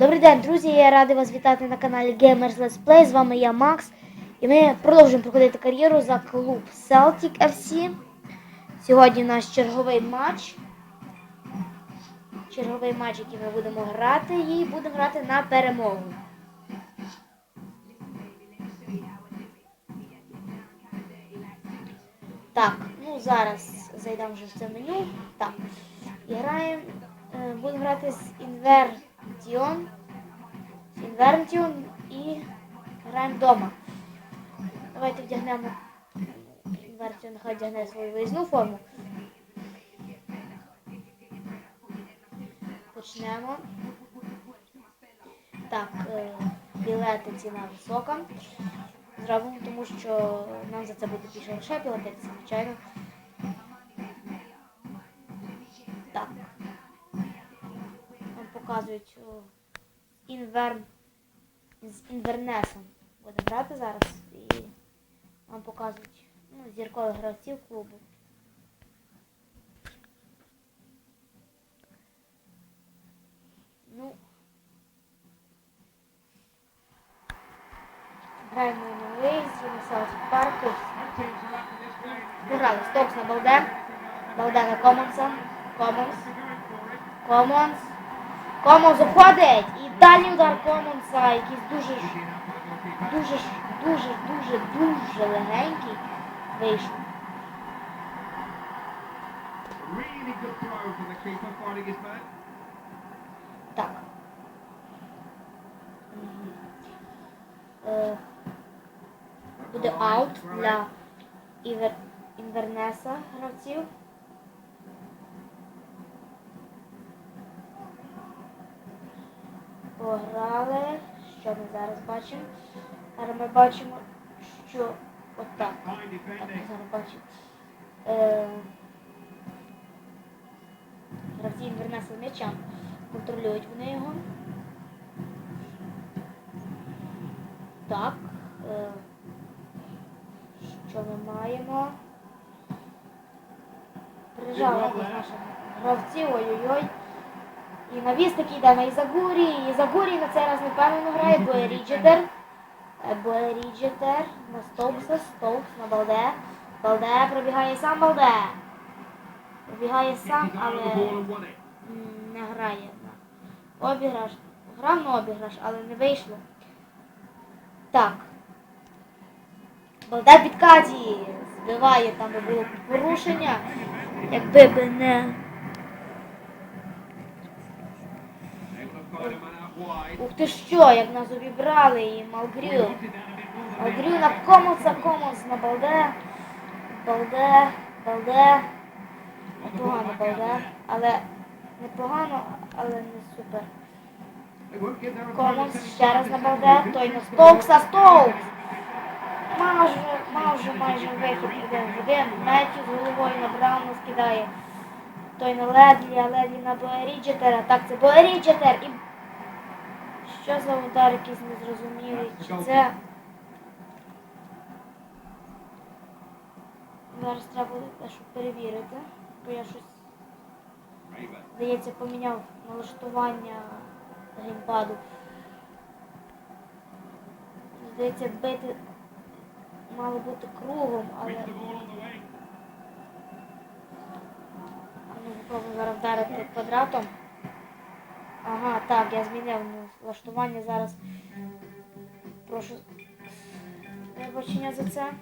Добрий день, друзі! Я радий вас вітати на каналі Gamers Let's Play. З вами я Макс. І ми продовжуємо проходити кар'єру за клуб Celtic FC. Сьогодні наш черговий матч. Черговий матч, який ми будемо грати, і будемо грати на перемогу. Так, ну зараз зайдемо вже в це меню. Так. Граємо. е, Будемо грати з Invertion. З Invertion і граємо вдома. Давайте вдягнемо Invertion, нехай вдягне свою виїзну форму. Почнемо. Так, е, білети ціна висока. Зробимо, тому що нам за це буде більше грошей платити, звичайно. Показують о, інвер... з інвернесом. Будемо грати зараз і нам показують ну, зіркових гравців клубу. Ну, граємо на виїзді, на Саус парку. Пограли Стокс на Балде. Балде на Комонса. Комонс. Комонс. Комонс обходить. І дальній удар Комонса, якийсь дуже, дуже, дуже, дуже, дуже легенький вийшов. Так. Е, Буде аут для. Інвернеса гравців. Пограли. Що ми зараз бачимо? Зараз ми бачимо, що отак. Fine Так, ми зараз бачимо. Е, Гравці Інвернеса м'яча. Контролюють вони його. Так. Е, що ми маємо? Приїжджали якось наші гравці, ой-ой-ой. І навіс такий йде на Ізагурі. і Ізагурі на цей раз не впевнено грає, бо Ріджетер. Е, Бо Ріджетер на Стоукса, Стоукс на Балде. Балде пробігає сам Балде. Пробігає сам, але не грає обіграш. Грав на обіграш, але не вийшло. Так. Балда підкаті збиває, там би було порушення. Якби би не. Ух ти що, як нас обібрали і Малгрю. Малгрю на комуса, комус на Балде. Балде, Балде. Непогано Балде. Але непогано, але не супер. Any ще раз на балде, той на Стоукса, Стоукс! Майже, майже, майже вихід один в один. Меттю з головою на Брауна скидає. Той на Ледлі, а Ледлі на Боеріджетера. Так, це Боеріджетер. І що за удар якийсь незрозумілий? Чи це... Зараз треба буде перевірити, бо я щось Здається, поміняв налаштування геймпаду. Здається, бити мало бути кругом, але ну попробуємо зараз вдарити квадратом. Ага, так, я змінив налаштування зараз. Прошу вибачення за це.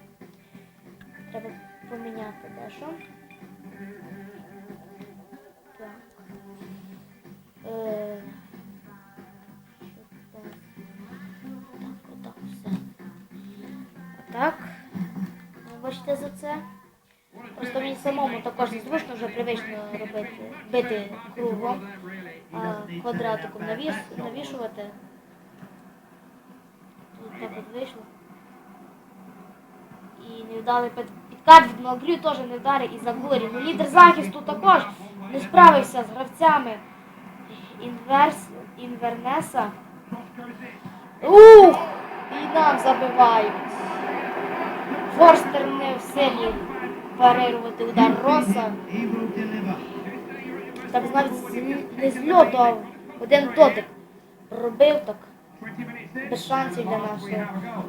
Треба поміняти дещо. Так. Е. Так, отак все. Отак. Вибачте за це. Просто мені самому також незвично вже привично робити, бити кругом, квадратиком навіс, навішувати. Тут так от вийшло. І невдалий під- підкат від Малгрю теж не вдарив і Загорі. Ну лідер захисту також не справився з гравцями Інверс, Інвернеса. Ух! І нам забивають. Форстер не в силі парирувати удар Роса. Так навіть не з льоту, а один дотик. пробив так 20 minutes in. без шансів для нашого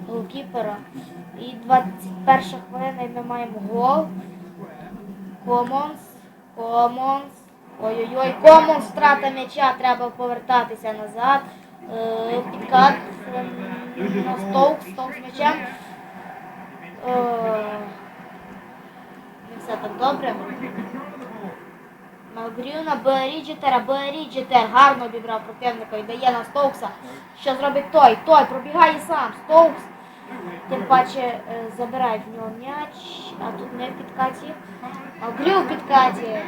голкіпера. І 21 хвилина і ми маємо гол. Комонс. Комонс. Ой-ой-ой, Комонс, втрата м'яча, треба повертатися назад. Е, підкат е, на Стоукс, Стоукс з м'ячем. Е, не все так добре. Малгрюна, Беріджетера, Беріджетер гарно обібрав противника і дає на Стоукса. Що зробить той? Той пробігає сам. Стоукс. Тим паче е, забирає в нього м'яч, а тут не в підкаті. Малгрю в підкаті.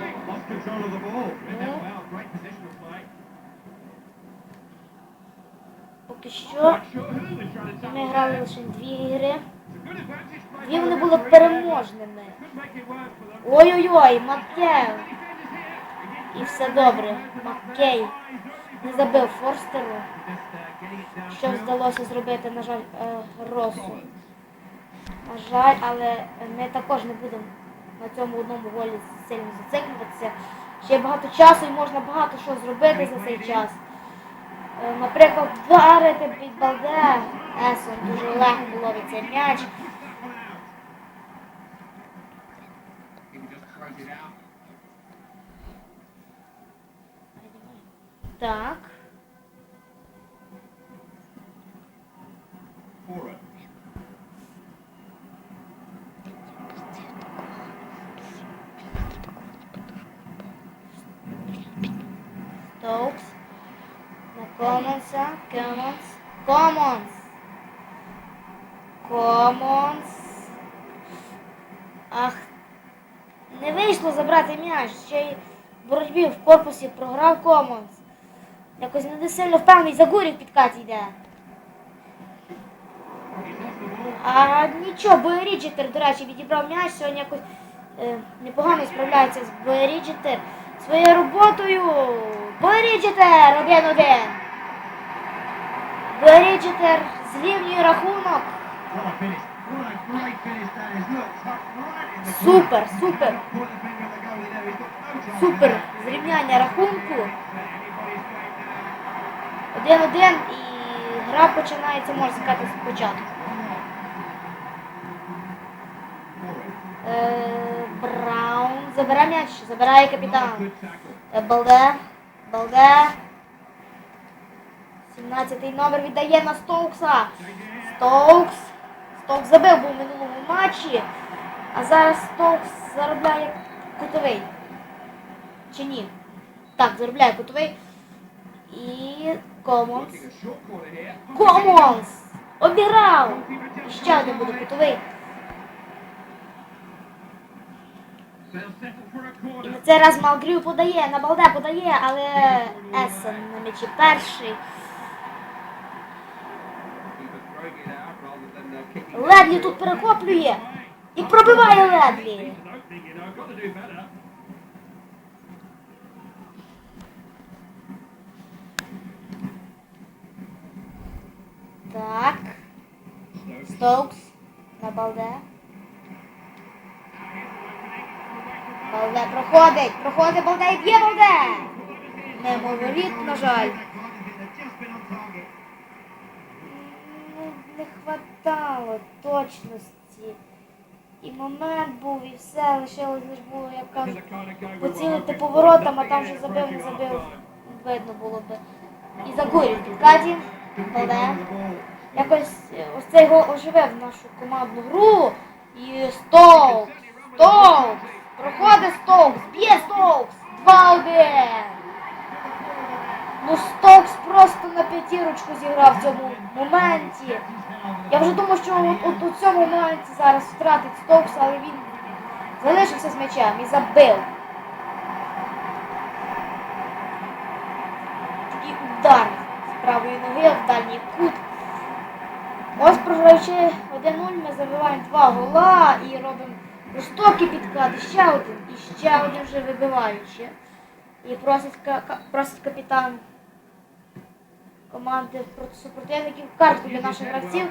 Поки що ми грали лише дві ігри. Дві вони були переможними. Ой-ой-ой, Маккей. І все добре. Маккей не забив Форстеру, що вдалося зробити, на жаль, е, Росу. На жаль, але ми також не будемо на цьому одному голі сильно зациклюватися. Ще багато часу і можна багато що зробити за цей час. Е, Наприклад, вдарити під балде. Есон дуже легко ловить цей м'яч. Так. Стоукс. На Комонса. Комонс. Комонс. Комонс. Ах. Не вийшло забрати м'яч. Ще й в боротьбі в корпусі програв Комонс. Якось не сильно впевнений, Загурів під Каті йде. А нічого, Боєріджетер, до речі, відібрав м'яч, сьогодні якось е, непогано справляється з Боєріджетер своєю роботою. Боєріджетер один-один. Боєріджетер зрівнює рахунок. Супер, супер, Point the finger Один-один і гра починається, можна сказати, спочатку. Е, Браун забирає м'яч, забирає капітан. Балде. Балде. 17-й номер віддає на Стоукса. Стоукс. Стоукс забив був у минулому матчі. А зараз Стоукс заробляє кутовий. Чи ні? Так, заробляє кутовий. І Here. Комонс! Обіграв! Ще один буде a І цей раз Малгрю подає, на балде подає, але Есен на м'ячі перший. Ледлі тут перехоплює. І пробиває Ледлі. Так. Стоукс на балде. Балде проходить, проходить балде і б'є балде. Немоворіт, на жаль. Не хватало точності. І момент був, і все, лишилось лише було, як кажуть, поцілити поворотом, а там вже забив, не забив. Видно було би. І Загурів під Балде. Якось е, ось цей гол оживив нашу командну гру. І Стоукс! Стоукс! Проходить Стоукс! Б'є Стоукс! 2-1! Ну Стоукс просто на п'ятірочку зіграв в цьому моменті. Я вже думав, що от, от у цьому моменті зараз втратить Стоукс, але він залишився з м'ячем і забив. Такий удар з правої в кут. Ось програючи 1-0, ми забиваємо два гола і робимо жорстокий підкат. Ще один, і ще один вже вибиваючи. І просить, просить капітан команди проти супротивників картку для наших гравців.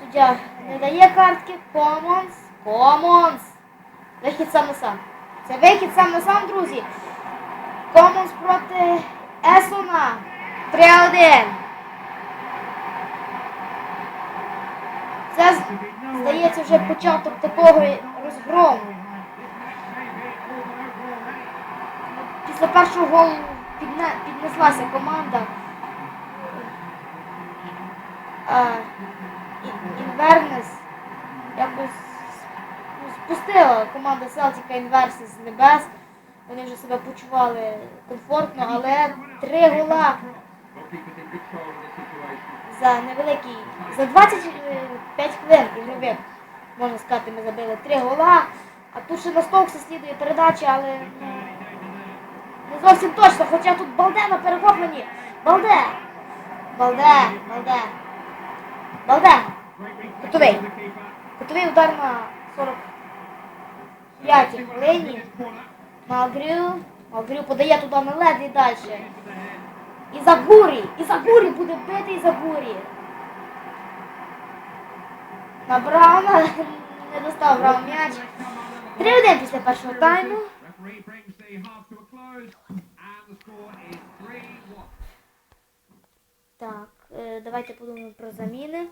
Суддя не дає картки. Комонс. Комонс. Вихід сам на сам. Це вихід сам на сам, друзі. Комонс проти Есона. 3-1. Це, здається, вже початок такого розгрому. Після першого голу підне, піднеслася команда. Інвернес якось спустила команда Селтіка Інверсис з небес. Вони вже себе почували комфортно, але три гола за невеликий, за 25 хвилин ігрових, можна сказати, ми забили три гола. А тут ще на Стокса слідує передача, але ну, не зовсім точно, хоча тут Балде на перехопленні. Балде! Балде! Балде! Балде! Keeper. Готовий удар на 45 хвилині. Малгрю. Малгрю подає туди на лед і далі. І Загурі! І Загурі буде бити і Загурі. На Брауна не достав Браун м'яч. 3-1 після першого тайму. Referee brings the half to a close, and the score is 3-1. Так, е, давайте подумаємо про заміни.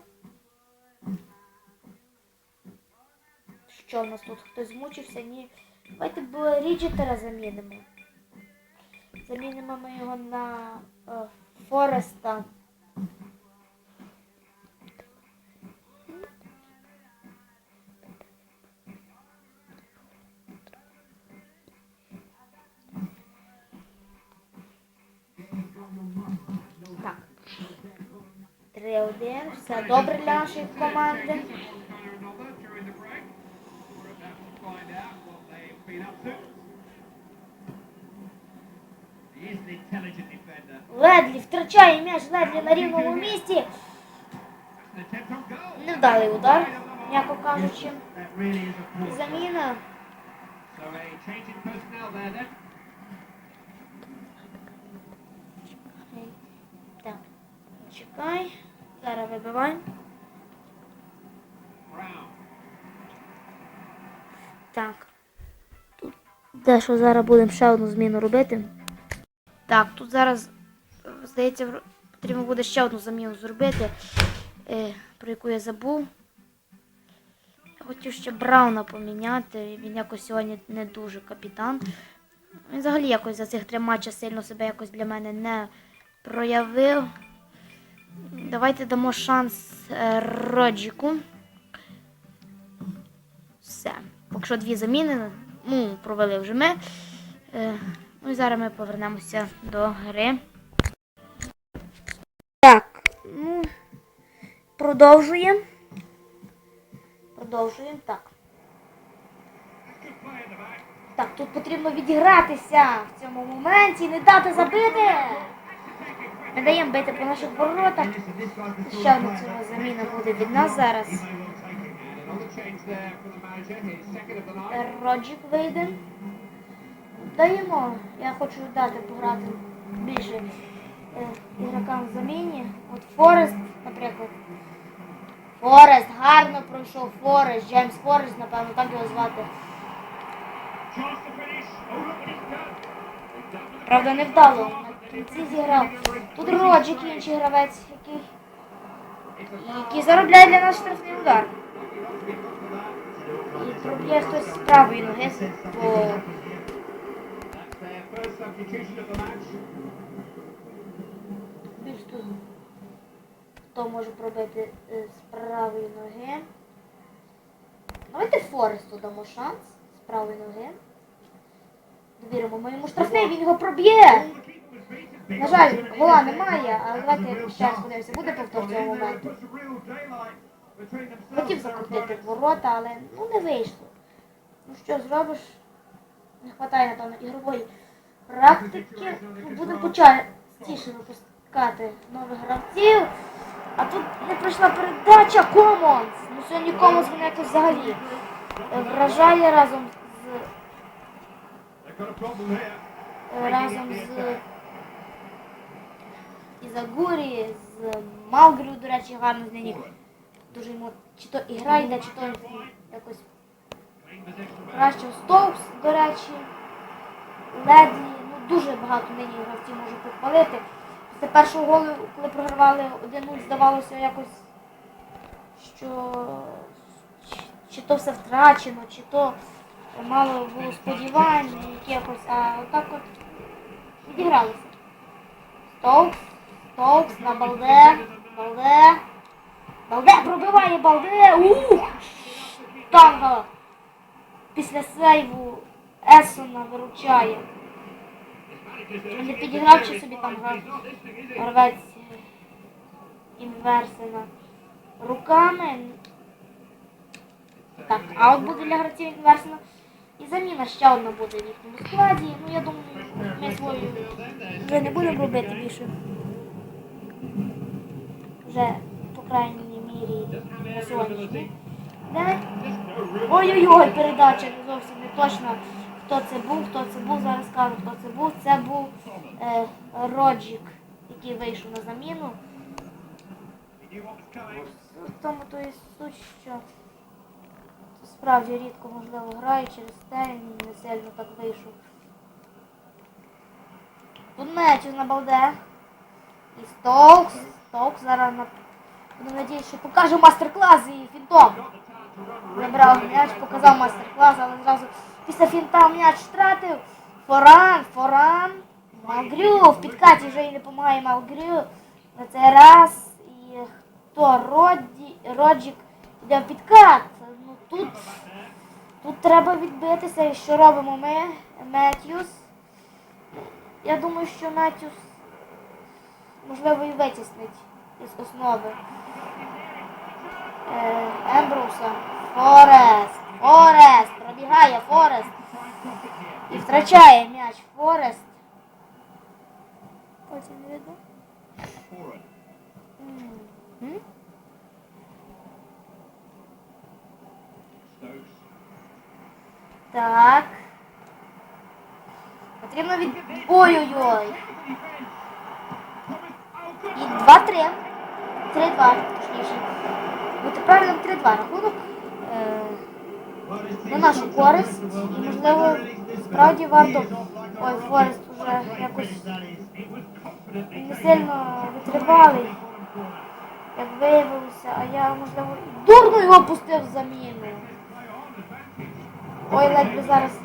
Що в нас тут? Хтось змучився? Ні. Давайте Ріджетера замінимо. Замінимо ми його на е, Фореста. 3-1. Все добре для нашої команди. Ледлі втрачає м'яч Ледлі на рівному місці. Невдалий удар, м'яко кажучи. Заміна. Так. Чекай. Зараз вибиваємо. Так. Тут дещо зараз будемо ще одну зміну робити. Так, тут зараз, здається, потрібно буде ще одну заміну зробити, е, про яку я забув. Я хотів ще Брауна поміняти. Він якось сьогодні не дуже капітан. Взагалі якось за цих три матчі сильно себе якось для мене не проявив. Давайте дамо шанс е, Роджіку. Все. Поки що дві заміни. Ну, провели вже ми. Е, ну і зараз ми повернемося до гри. Так, ну, продовжуємо. Продовжуємо. Так. Так, тут потрібно відігратися в цьому моменті, не дати забити. Ми даємо бити по наших воротах. Ще одна цього заміна буде від нас зараз. Роджик вийде. Даємо. Я хочу дати пограти більше е, ігрокам в заміні. От Форест, наприклад. Форест, гарно пройшов Форест, Джеймс Форест, напевно, так його звати. Правда, не вдало. Кінці зіграв. Тут Роджик, інший гравець, який, який заробляє для нас штрафний удар. І проб'є хтось з правої ноги, бо більш тут хто може пробити е, з правої ноги. Давайте Форесту дамо шанс з правої ноги. Довіримо ми йому штрафний, він його проб'є. На жаль, гола немає, але давайте ще раз подивимося, буде повтор цього моменту. Хотів закрутити ворота, але ну не вийшло. Ну що зробиш? Не вистачає, напевно, ігрової практики. Ну, будемо почастіше випускати нових гравців. А тут не прийшла передача Комонс. Ну сьогодні Комонс мене якось взагалі е, вражає разом з е, разом з Ізагурі, з Малгрю, до речі, гарно з нині. Дуже йому чи то ігра йде, чи то якось краще Стоукс, до речі. Леді, ну дуже багато нині гравців можу похвалити. Після першого голу, коли програвали 1-0, здавалося якось, що чи, то все втрачено, чи то мало було сподівань якихось, а отак от відігралися. Стовкс, Стовкс на балде, балде, балде, пробиває балде, ух! Танго після сейву Есона виручає. Не підіграв чи собі там грав інверсена руками. Так, а от буде для гравців інверсена. І заміна ще одна буде в їхньому складі. Ну я думаю, ми свою вже не будемо робити більше. Вже, по крайній мірі, на. Ой-ой-ой, передача не зовсім не точно. Хто це був, хто це був, зараз скажу, хто це був. Це був е, Роджік, який вийшов на заміну. В тому то і суть, що справді рідко можливо грає через те, не сильно так вийшов. Тут Меттю на балде. І Стокс. Стокс зараз на... Буду надіятися, що покаже мастер-клас і фінтом. Забрав м'яч, показав мастер-клас, але зразу після фінта м'яч втратив. Форан, Форан. Малгрю. В підкаті вже і не допомагає Малгрю. На цей раз. І хто? Роді, Роджік йде в підкат. Ну тут, тут треба відбитися. І що робимо ми? Меттюс. Я думаю, що Меттюс можливо і витіснить із основи. Е, Ембруса. Форест. Форест. Пробігає Форест. І втрачає м'яч Форест. Потім не видно. Так. Потрібно від. Ой-ой-ой. І 2-3. 3-2, точніше. Бути правильним 3-2 рахунок. Е, на нашу користь. І можливо справді варто. Ой, Форест уже якось не сильно витривалий, як виявилося, а я, можливо, дурно його пустив заміну. Ой, ледь би зараз.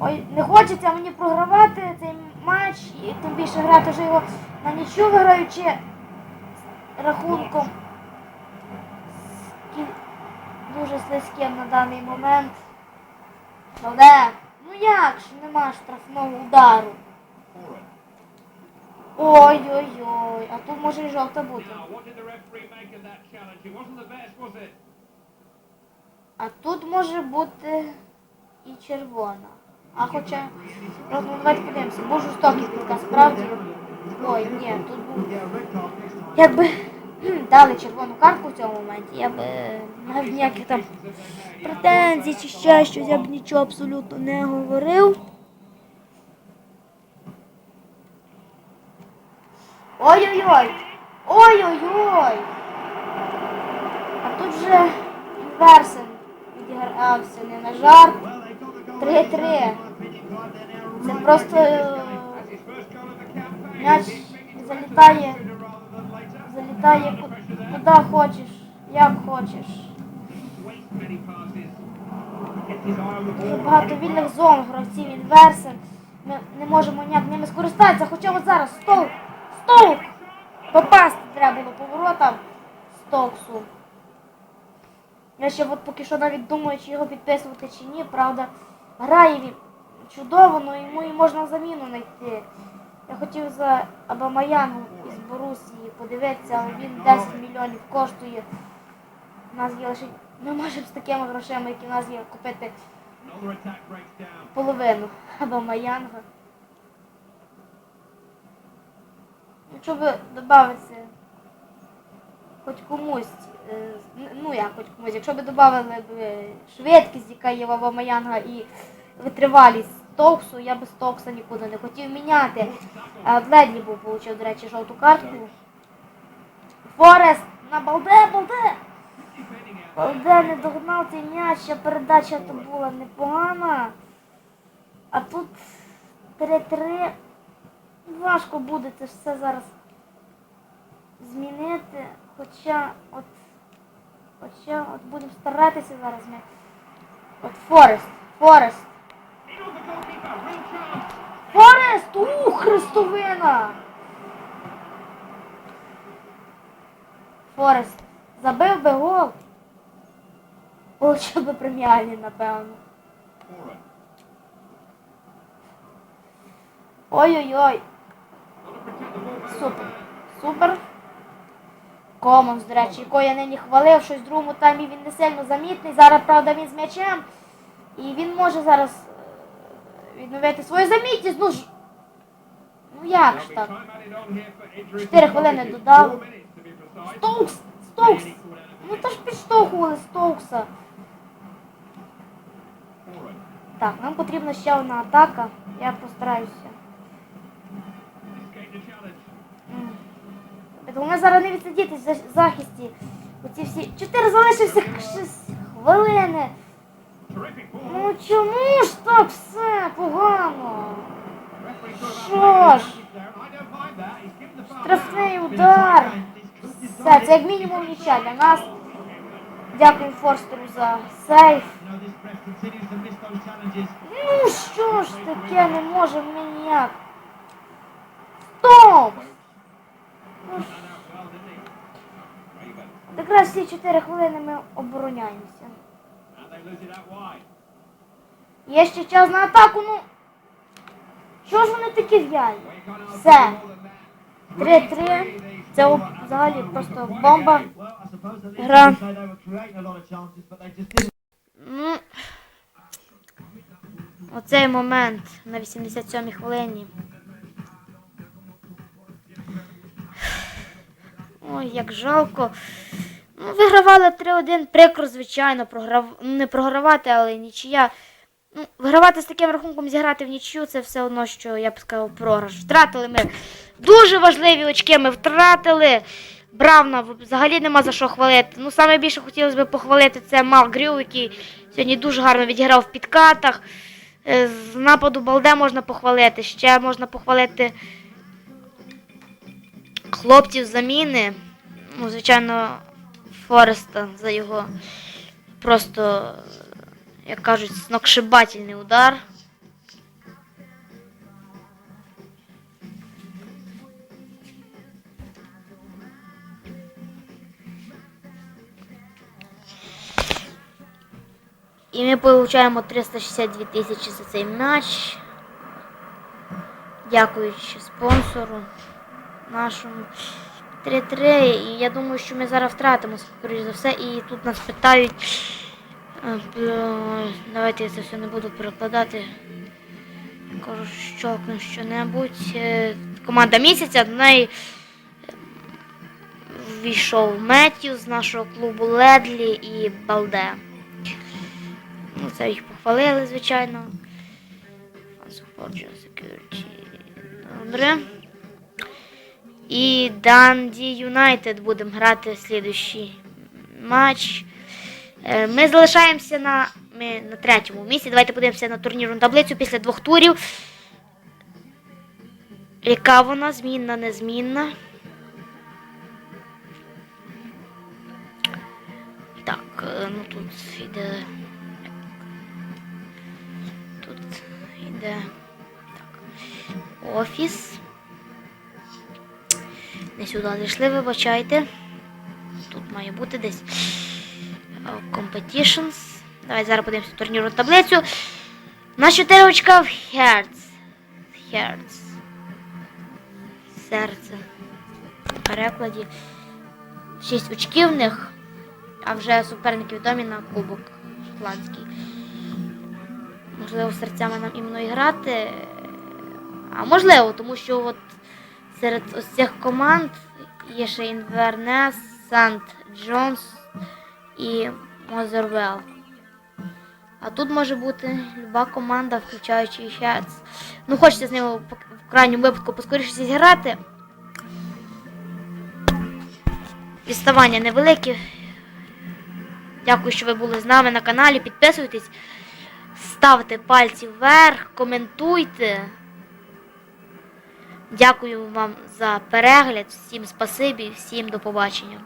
Ой, не хочеться мені програвати цей матч і тим більше грати вже його на нічу виграючи рахунком дуже слизьким на даний момент. Але, ну як ж нема штрафного удару? Ой-ой-ой, а тут може і жовта бути. А тут може бути і червона. А хоча, ну, давайте подивимося, був жорстокий підказ, справді. Ой, ні, тут був. Якби дали червону картку в цьому моменті, я би не мав ніяких там претензій чи ще щось, я б нічого абсолютно не говорив. Ой-ой-ой! Ой-ой-ой! А тут же Інверсен відігрався не на жарт. 3-3. Це просто е, м'яч залітає, залітає куди хочеш, як хочеш. Багато вільних зон, гравців інверсен. Ми не можемо ніяк ними скористатися, хоча от зараз стовп, стовп! Попасти треба було поворотом стовпсу. Я ще от поки що навіть думаю, чи його підписувати чи ні. Правда, грає він чудово, але йому і можна заміну знайти. Я хотів за Абамаянгу із Борусії подивитися, але він 10 мільйонів коштує. У нас є лише. Ми можемо з такими грошима, які в нас є, купити половину Абамаянга. Якщо би додати хоч комусь, е, ну як хоч комусь, якщо б додали б швидкість, яка є в Абамаянга, і витривалість Стоксу, я би Стокса нікуди не хотів міняти. Ледлі був отримав, до речі, жовту картку. Форест на балде, балде! Балде не догнав цей м'яч, а передача то була непогана. А тут 3-3. Важко буде це все зараз змінити. Хоча от. Хоча от будемо старатися зараз ми. От Форест. Форест. Форест! Ух, хрестовина! Форест. Забив би гол. Получив би преміальний, напевно. Ой-ой-ой. Супер. Супер. Комонс, до речі, якого я нині хвалив, щось в другому таймі він не сильно замітний. Зараз, правда, він з м'ячем. І він може зараз е, відновити свою замітність. Ну ж. Ну як ж так? Чотири хвилини додав. Стоукс! Стоукс! Ну то ж підштовхували Стоукса. Так, нам потрібна ще одна атака. Я постараюся. Головне зараз не відсидітись в за- захисті. Оці всі. Чотири залишився хвилини. Ну чому ж так все погано? Що ж? Штрафний удар. Все, це як мінімум нічия для нас. Дякую Форстеру за сейф. Ну що ж таке, не може ми ніяк. Всі 4 хвилини ми обороняємося. Є ще час на атаку, ну. Що ж вони такі в'ялі? Все. for more than that. 3-3. 3-3, Це взагалі просто бомба. Гра. Ну. Оцей момент на 87-й хвилині. Ой, як жалко. Ну, вигравали 3-1, прикро, звичайно, програв... не програвати, але нічия. Ну, вигравати з таким рахунком, зіграти в нічию, це все одно, що я б сказав, програш. Втратили ми дуже важливі очки, ми втратили. Бравна взагалі нема за що хвалити. Ну, саме більше хотілося б похвалити це Мал Грю, який сьогодні дуже гарно відіграв в підкатах. Е, З нападу Балде можна похвалити. Ще можна похвалити хлопців заміни. Ну, звичайно, Фореста за його просто, як кажуть, сногсшибательний удар. І ми получаємо 362 тисячі за цей матч. Дякуючи спонсору нашому 3-3. І я думаю, що ми зараз втратимо, скоріш за все. І тут нас питають. е, Давайте я це все не буду перекладати. Кажу, щелкну що-небудь. Е, Команда місяця, до неї війшов Меттю з нашого клубу Ледлі і Балде. Ну, це їх похвалили, звичайно. Security. Добре. І Данді Юнайтед будемо грати слідуючий матч. Е, Ми залишаємося на, ми на третьому місці. Давайте подивимося на турнірну таблицю після двох турів. Яка вона? Змінна, незмінна. Так, е, ну тут йде. Тут йде так. Офіс. Не сюди зайшли, вибачайте. Тут має бути десь е, Competitions. Давай зараз подивимося турнірну таблицю. На 4 очка в Hertz. Hertz. Серце. В перекладі. 6 очків в них. А вже суперники відомі на Кубок Шотландський. Можливо, серцями нам іменно і грати. А можливо, тому що от серед ось цих команд є ще Інвернес, Сант Джонс і Мозервел. А тут може бути люба команда, включаючи і Хец. Ну, хочеться з ними в крайньому випадку поскоріше зіграти. Відставання невеликі. Дякую, що ви були з нами на каналі. Підписуйтесь, ставте пальці вверх, коментуйте. Дякую вам за перегляд. Всім спасибі, всім до побачення.